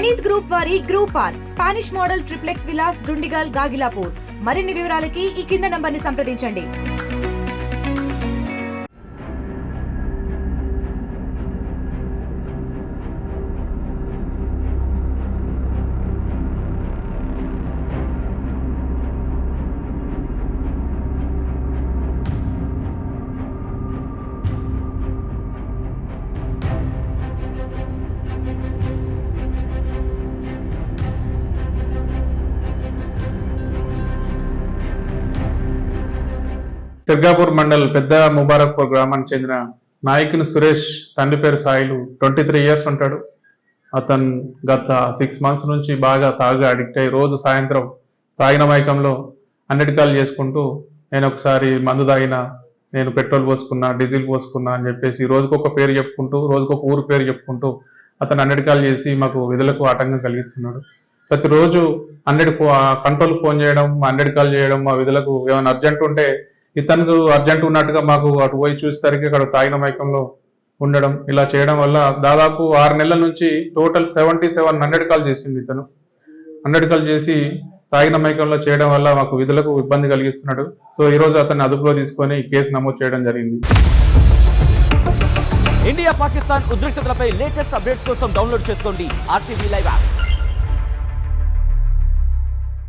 Praneeth group వారి group R Spanish model triplex villas Dundigal Gagillapur. మరిన్ని వివరాలకి ఈ కింద నంబర్ని సంప్రదించండి. దుర్గాపూర్ మండల్ పెద్ద ముబారక్పూర్ గ్రామానికి చెందిన నాయకుని సురేష్ తండ్రి పేరు సాయిలు ట్వంటీ త్రీ ఇయర్స్ ఉంటాడు. అతను గత సిక్స్ మంత్స్ నుంచి బాగా తాగా అడిక్ట్ అయ్యి రోజు సాయంత్రం తాగిన మైకంలో అన్నిటికాలు చేసుకుంటూ నేను ఒకసారి మందు తాగిన నేను పెట్రోల్ పోసుకున్నా డీజిల్ పోసుకున్నా అని చెప్పేసి రోజుకొక పేరు చెప్పుకుంటూ రోజుకొక ఊరు పేరు చెప్పుకుంటూ అతను అన్నిటికాలు చేసి మాకు విధులకు ఆటంకం కలిగిస్తున్నాడు. ప్రతిరోజు హండ్రెడ్ ఫో కంట్రోల్ ఫోన్ చేయడం హండ్రెడ్ కాల్ చేయడం మా విధులకు ఏమైనా అర్జెంట్ ఉంటే ఇతను అర్జెంట్ ఉన్నట్టుగా మాకు అటు పోయి చూసేసరికి అక్కడ తాగిన మైకంలో ఉండడం ఇలా చేయడం వల్ల దాదాపు ఆరు నెలల నుంచి total seventy seven hundred call చేసింది ఇతను. హండ్రెడ్ కాల్ చేసి తాగిన మైకంలో చేయడం వల్ల మాకు విధులకు ఇబ్బంది కలిగిస్తున్నాడు. సో ఈ రోజు అతన్ని అదుపులో తీసుకొని కేసు నమోదు చేయడం జరిగింది. ఇండియా పాకిస్తాన్ ఉద్రిక్తతలపై లేటెస్ట్ అప్డేట్స్ కోసం డౌన్లోడ్ చేసుకోండి ఆర్టీవీ లైవ్ యాప్.